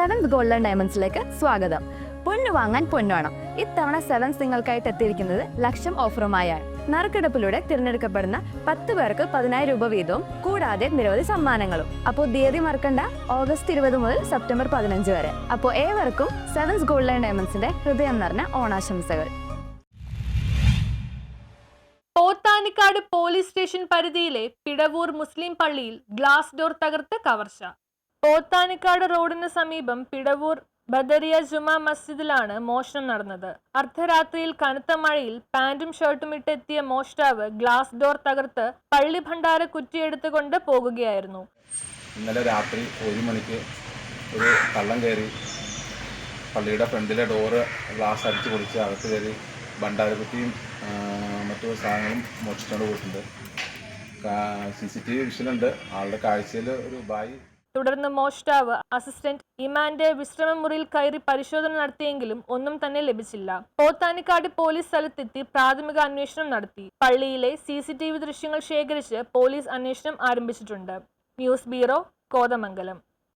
Seventh golden ഡയമണ്ട്സിലേക്ക് സ്വാഗതം. പൊന്നു വാങ്ങാൻ പൊന്നുവേണം ഇത്തവണ സെവൻസ് നിങ്ങൾക്കായിട്ട് എത്തിയിരിക്കുന്നത് ലക്ഷം ഓഫറുമായാണ് നറുക്കെടുപ്പിലൂടെ തിരഞ്ഞെടുക്കപ്പെടുന്ന പത്ത് പേർക്ക് പതിനായിരം രൂപ വീതവും കൂടാതെ നിരവധി സമ്മാനങ്ങളും. അപ്പോൾ തീയതി മറക്കണ്ട ഓഗസ്റ്റ് ഇരുപത് മുതൽ സെപ്റ്റംബർ പതിനഞ്ച് വരെ. അപ്പോൾ ഏവർക്കും സെവൻസ് ഗോൾഡൻ ഡയമണ്ട്സിന്റെ ഹൃദയം നിറഞ്ഞ ഓണാശംസകൾ. പോത്താനിക്കാട് പോലീസ് സ്റ്റേഷൻ പരിധിയിലെ പിടവൂർ മുസ്ലിം പള്ളിയിൽ ഗ്ലാസ് ഡോർ തകർത്ത് കവർച്ച. പോത്താനിക്കാട് റോഡിന് സമീപം പിടവൂർ ബദറിയ ജുമാ മസ്ജിദിലാണ് മോഷണം നടന്നത്. അർദ്ധരാത്രിയിൽ കനത്ത മഴയിൽ പാന്റും ഷർട്ടും ഇട്ടെത്തിയ മോഷ്ടാവ് ഗ്ലാസ് ഡോർ തകർത്ത് പള്ളി ഭണ്ഡാര കുറ്റിയെടുത്തുകൊണ്ട് പോകുകയായിരുന്നു. ഇന്നലെ രാത്രി ഒരു മണിക്ക് ഒരു കള്ളം കയറി പള്ളിയുടെ ഫ്രണ്ടിലെ ഡോറ് ഗ്ലാസ് അടിച്ച് പൊളിച്ച് അകത്ത് കയറി ഭണ്ഡാരക്കുറ്റിയും കുറ്റിയും മറ്റു സാധനങ്ങളും മോഷിച്ചുകൊണ്ട് പോയിട്ടുണ്ട്. സി സി ടി വി വിഷനുണ്ട് ആളുടെ കാഴ്ചയിൽ ഒരു ബായി തുടർന്ന് മോഷ്ടാവ് അസിസ്റ്റന്റ് ഇമാന്റെ വിശ്രമ മുറിയിൽ കയറി പരിശോധന നടത്തിയെങ്കിലും ഒന്നും തന്നെ ലഭിച്ചില്ല. പോത്താനിക്കാട് പോലീസ് സ്ഥലത്തെത്തി പ്രാഥമിക അന്വേഷണം നടത്തി. പള്ളിയിലെ സി സി ടി വി ദൃശ്യങ്ങൾ ശേഖരിച്ച് പോലീസ് അന്വേഷണം ആരംഭിച്ചിട്ടുണ്ട്. News bureau Kothamangalam.